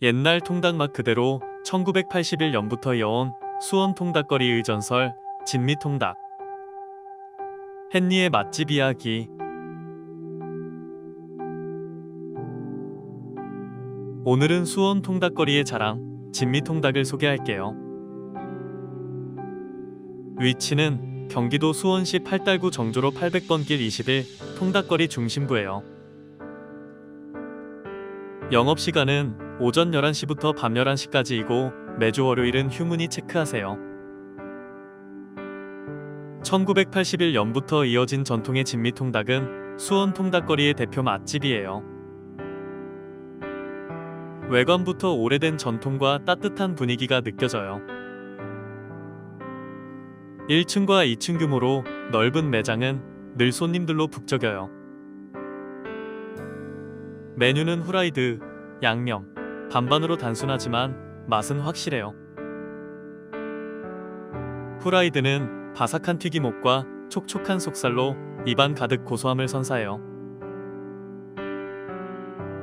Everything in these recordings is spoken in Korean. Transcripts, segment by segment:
옛날 통닭 맛 그대로 1981년부터 이어온 수원 통닭거리의 전설 진미통닭 헨리의 맛집 이야기 오늘은 수원 통닭거리의 자랑 진미통닭을 소개할게요. 위치는 경기도 수원시 팔달구 정조로 800번 길 21 통닭거리 중심부예요. 영업시간은 오전 11시부터 밤 11시까지이고 매주 월요일은 휴문이 체크하세요. 1981년부터 이어진 전통의 진미통닭은 수원 통닭거리의 대표 맛집이에요. 외관부터 오래된 전통과 따뜻한 분위기가 느껴져요. 1층과 2층 규모로 넓은 매장은 늘 손님들로 북적여요. 메뉴는 후라이드, 양념, 반반으로 단순하지만 맛은 확실해요. 후라이드는 바삭한 튀김옷과 촉촉한 속살로 입안 가득 고소함을 선사해요.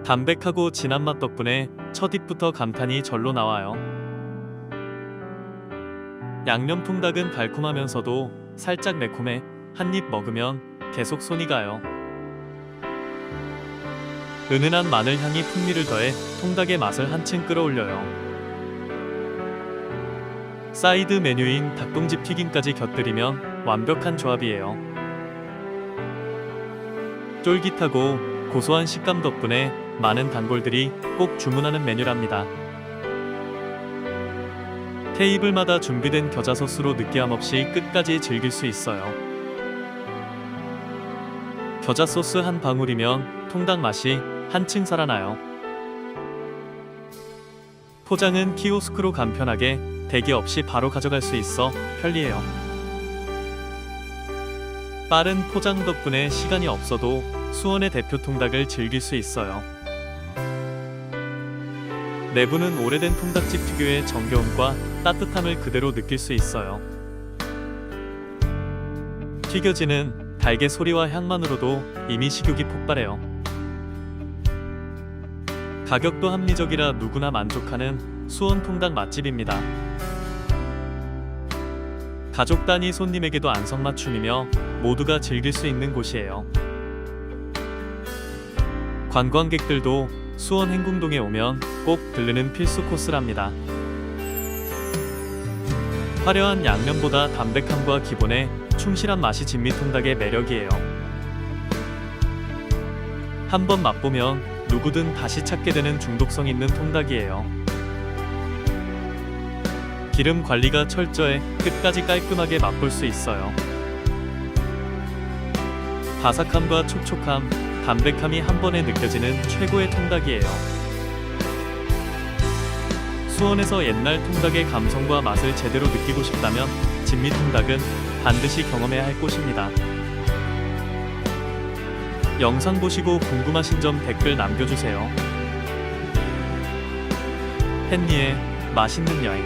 담백하고 진한 맛 덕분에 첫 입부터 감탄이 절로 나와요. 양념 통닭은 달콤하면서도 살짝 매콤해 한 입 먹으면 계속 손이 가요. 은은한 마늘 향이 풍미를 더해 통닭의 맛을 한층 끌어올려요. 사이드 메뉴인 닭똥집 튀김까지 곁들이면 완벽한 조합이에요. 쫄깃하고 고소한 식감 덕분에 많은 단골들이 꼭 주문하는 메뉴랍니다. 테이블마다 준비된 겨자 소스로 느끼함 없이 끝까지 즐길 수 있어요. 겨자 소스 한 방울이면 통닭 맛이 한층 살아나요. 포장은 키오스크로 간편하게 대기 없이 바로 가져갈 수 있어 편리해요. 빠른 포장 덕분에 시간이 없어도 수원의 대표 통닭을 즐길 수 있어요. 내부는 오래된 통닭집 특유의 정겨움과 따뜻함을 그대로 느낄 수 있어요. 튀겨지는 달걀 소리와 향만으로도 이미 식욕이 폭발해요. 가격도 합리적이라 누구나 만족하는 수원 통닭 맛집입니다. 가족 단위 손님에게도 안성맞춤이며 모두가 즐길 수 있는 곳이에요. 관광객들도 수원 행궁동에 오면 꼭 들르는 필수 코스랍니다. 화려한 양념보다 담백함과 기본에 충실한 맛이 진미통닭의 매력이에요. 한번 맛보면 누구든 다시 찾게 되는 중독성 있는 통닭이에요. 기름 관리가 철저해 끝까지 깔끔하게 맛볼 수 있어요. 바삭함과 촉촉함, 담백함이 한 번에 느껴지는 최고의 통닭이에요. 수원에서 옛날 통닭의 감성과 맛을 제대로 느끼고 싶다면 진미 통닭은 반드시 경험해야 할 곳입니다. 영상 보시고 궁금하신 점 댓글 남겨주세요. 헨리의 맛있는 여행